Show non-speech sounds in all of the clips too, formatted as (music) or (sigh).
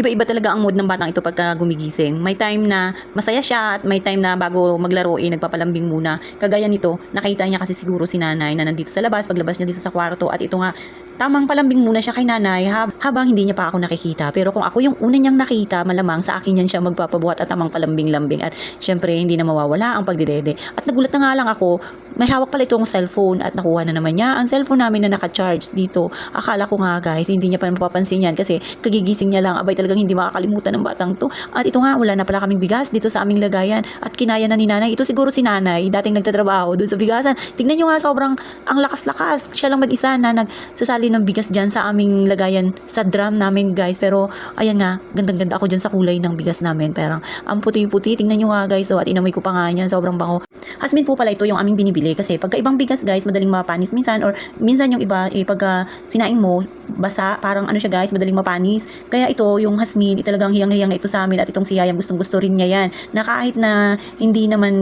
iba-iba talaga ang mood ng batang ito pagka gumigising. May time na masaya siya at may time na bago maglaro eh nagpapalambing muna. Kagaya nito, nakita niya kasi siguro si nanay na nandito sa labas, paglabas niya dito sa kwarto at ito nga tamang palambing muna siya kay nanay hab- habang hindi niya pa ako nakikita. Pero kung ako yung una niyang nakita, malamang sa akin yan siya magpapabuhat at tamang palambing-lambing. At syempre, hindi na mawawala ang pagdidede. At nagulat na nga lang ako, may hawak pala itong cellphone at nakuha na naman niya ang cellphone namin na naka-charge dito. Akala ko nga guys, hindi niya pa mapapansin yan kasi kagigising niya lang. Abay talagang hindi makakalimutan ng batang to. At ito nga, wala na pala kaming bigas dito sa aming lagayan. At kinaya na ni nanay. Ito siguro si nanay, dating nagtatrabaho doon sa bigasan. Tignan niyo nga, sobrang ang lakas-lakas. Siya lang mag-isa na nagsasali ng bigas dyan sa aming lagayan sa drum namin guys. Pero ayan nga, gandang-ganda ako dyan sa kulay ng bigas namin. Parang ang puti-puti. Tingnan nyo nga guys. So, at inamoy ko pa nga yan. Sobrang bango. Hasmin po pala ito yung aming binibili kasi pagka ibang bigas guys, madaling mapanis minsan or minsan yung iba, eh, pagka sinaing mo, basa, parang ano siya guys, madaling mapanis. Kaya ito, yung hasmin, eh, talagang hiyang-hiyang na ito sa amin at itong si Yayam, gustong-gusto rin niya yan. Na kahit na hindi naman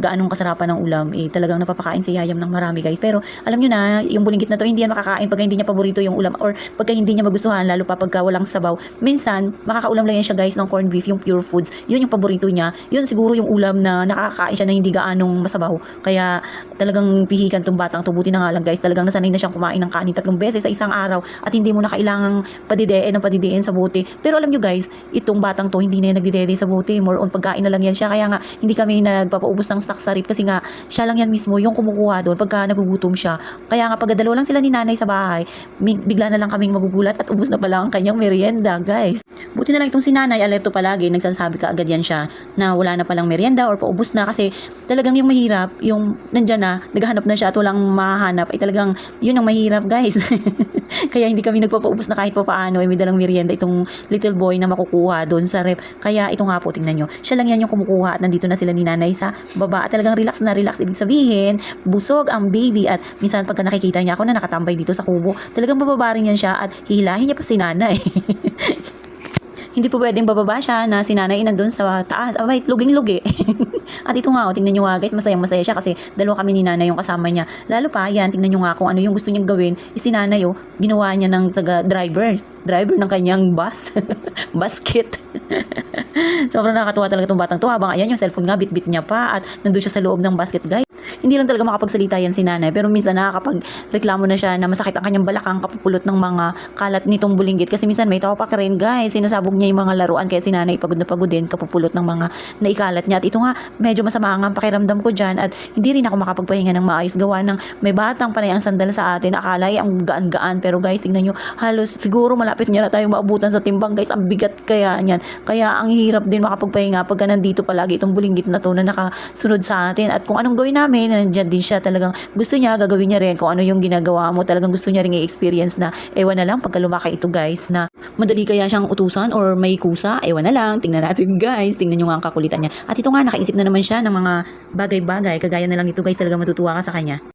gaanong kasarapan ng ulam, eh, talagang napapakain si Yayam ng marami guys. Pero alam nyo na, yung bulinggit na to, hindi yan makakain pagka hindi niya paborito yung ulam or pagka hindi niya magustuhan, lalo pa pagka walang sabaw. Minsan, makakaulam lang yan siya guys ng corned beef, yung pure foods. Yun yung paborito niya. Yun siguro yung ulam na nakakain siya na hindi gaanong masabaw. Kaya talagang pihikan tong batang to. Na nga lang guys, talagang nasanay na siyang kumain ng kanin tatlong beses sa isang araw at hindi mo na kailangang padidein ng padidein sa bote. Pero alam nyo guys, itong batang to hindi na nagdidede sa bote. More on pagkain na lang yan siya. Kaya nga, hindi kami nagpapaubos ng stock sa rip kasi nga, siya lang yan mismo yung kumukuha doon pagka nagugutom siya. Kaya nga, pagka dalawa lang sila ni nanay sa bahay, bigla na lang kaming magugulat at ubos na pala ang kanyang merienda, guys. Buti na lang itong si nanay, alerto palagi, nagsasabi ka agad yan siya na wala na palang merienda or paubos na kasi talagang yung mahirap, yung nandyan na, naghahanap na siya at walang mahanap, ay talagang yun ang mahirap, guys. (laughs) Kaya hindi kami nagpapaubos na kahit pa paano, ay may dalang merienda itong little boy na makukuha doon sa rep. Kaya ito nga po, tingnan nyo, siya lang yan yung kumukuha at nandito na sila ni nanay sa baba at talagang relax na relax. Ibig sabihin, busog ang baby at minsan pagka nakikita niya ako na nakatambay dito sa kubo, talagang bababarin yan siya at hihilahin niya pa si nanay. (laughs) hindi po pwedeng bababa siya na si nanay nandun sa taas. Abay, luging-lugi. (laughs) At ito nga, oh, tingnan nyo nga guys, masayang masaya siya kasi dalawa kami ni nanay yung kasama niya. Lalo pa, yan, tingnan nyo nga kung ano yung gusto niyang gawin. Eh, si nanay, oh, ginawa niya ng taga-driver. Driver ng kanyang bus. (laughs) Basket. (laughs) Sobrang nakakatuwa talaga itong batang to. Habang ayan, yung cellphone nga, bit-bit niya pa. At nandun siya sa loob ng basket, guys. Hindi lang talaga makapagsalita yan si nanay. Pero minsan nakakapag-reklamo na siya na masakit ang kanyang balakang kapupulot ng mga kalat nitong bulinggit. Kasi minsan may tawapak rin, guys. Sinasabog niya yung mga laruan. Kaya si nanay pagod na pagod din, kapupulot ng mga naikalat niya. At ito nga, medyo masama nga ang pakiramdam ko dyan. At hindi rin ako makapagpahinga ng maayos gawa ng may batang panay ang sandal sa atin. Akala ay ang gaan-gaan. Pero guys, tingnan nyo, halos siguro malapit niya na tayo maabutan sa timbang, guys. Ang bigat kaya niyan. Kaya ang hirap din makapagpahinga pagka nandito palagi itong bulinggit na to na nakasunod sa atin. At kung anong gawin namin, nandiyan din siya talagang gusto niya, gagawin niya rin kung ano yung ginagawa mo. Talagang gusto niya rin i-experience na ewan na lang pagka lumaki ito guys na madali kaya siyang utusan or may kusa, ewan na lang. Tingnan natin (laughs) guys, tingnan nyo nga ang kakulitan niya. At ito nga, nakaisip na naman siya ng mga bagay-bagay. Kagaya na lang ito guys, talaga matutuwa ka sa kanya.